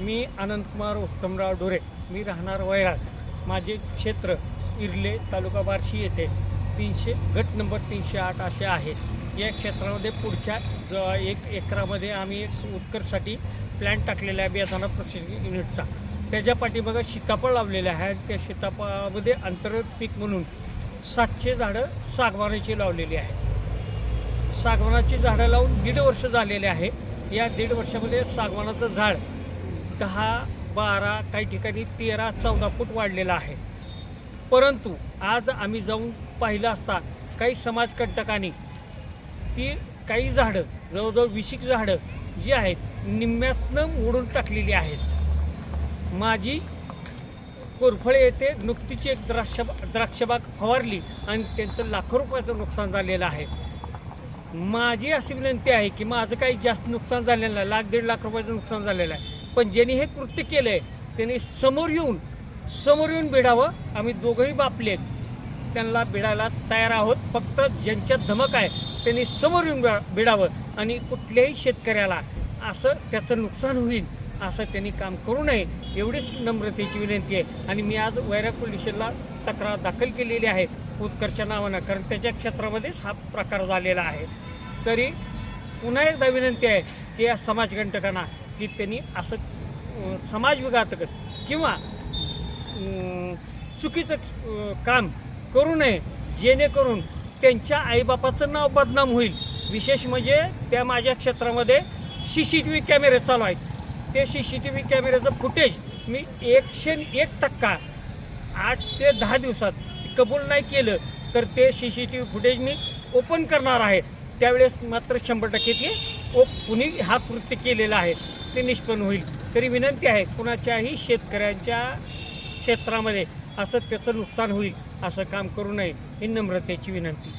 मी अनंतकुमार उत्तमराव डोरे मी राहणार वैराट माझे क्षेत्र इर्ले तालुका बार्शी येथे. तीनशे गट नंबर तीनशे आठ असे आहे या क्षेत्रामध्ये पुढच्या ज- एक एकरामध्ये आम्ही एक उत्कर्षसाठी प्लॅन टाकलेला आहे बियाधाना प्रशिक्षण युनिटचा त्याच्या पाठीमागं सीताफळ लावलेले आहे. त्या सीताफळामध्ये अंतर्गत पीक म्हणून सातशे झाडं सागवानाची लावलेली आहेत. सागवानाची झाडं लावून दीड वर्ष झालेले आहे. या दीड वर्षामध्ये सागवानाचं झाड दहा बारा काही ठिकाणी तेरा चौदा फूट वाढलेला आहे. परंतु आज आम्ही जाऊन पाहिलं असता काही समाजकंटकांनी ती काही झाडं जवळजवळ विशिक झाडं जी आहेत निम्म्यातनं मोडून टाकलेली आहेत. माझी कोरफळे येथे नुकतीची एक द्राक्ष द्राक्षबाग फवारली आणि त्यांचं लाखो रुपयाचं नुकसान झालेलं आहे. माझी अशी विनंती आहे की माझं काही जास्त नुकसान झालेलं नाही लाख दीड लाख रुपयाचं नुकसान झालेलं आहे. पण ज्यांनी हे कृत्य केलं आहे त्यांनी समोर येऊन समोर येऊन भिडावं. आम्ही दोघंही बापले आहेत त्यांना भिडायला तयार आहोत. फक्त ज्यांच्यात धमक आहे त्यांनी समोर येऊन भिडावं आणि कुठल्याही शेतकऱ्याला असं त्याचं नुकसान होईल असं त्यांनी काम करू नये एवढीच नम्रतेची विनंती आहे. आणि मी आज वैरा पोलिसला तक्रार दाखल केलेली आहे उत्कर्षच्या नावानं कारण त्याच्या क्षेत्रामध्येच हा प्रकार झालेला आहे. तरी पुन्हा एकदा विनंती आहे की या समाजकंटकांना की त्यांनी असं समाजविघातक किंवा चुकीचं काम करू नये जेणेकरून त्यांच्या आईबापाचं नाव बदनाम होईल. विशेष म्हणजे त्या माझ्या क्षेत्रामध्ये सी सी टी व्ही कॅमेरे चालू आहेत. ते सी सी टी व्ही कॅमेऱ्याचं फुटेज मी एकशे एक टक्का आठ ते दहा दिवसात कबूल नाही केलं तर ते C C T V footage मी ओपन करणार आहे. त्यावेळेस मात्र शंभर टक्के ते ओ कुणी हा कृत्य केलेला आहे. ते निष्पन्न होईल. तरी विनंती आहे कुणाच्याही शेतकऱ्यांच्या क्षेत्रामध्ये असं त्याचं नुकसान होईल असं काम करू नये ही नम्रतेची विनंती.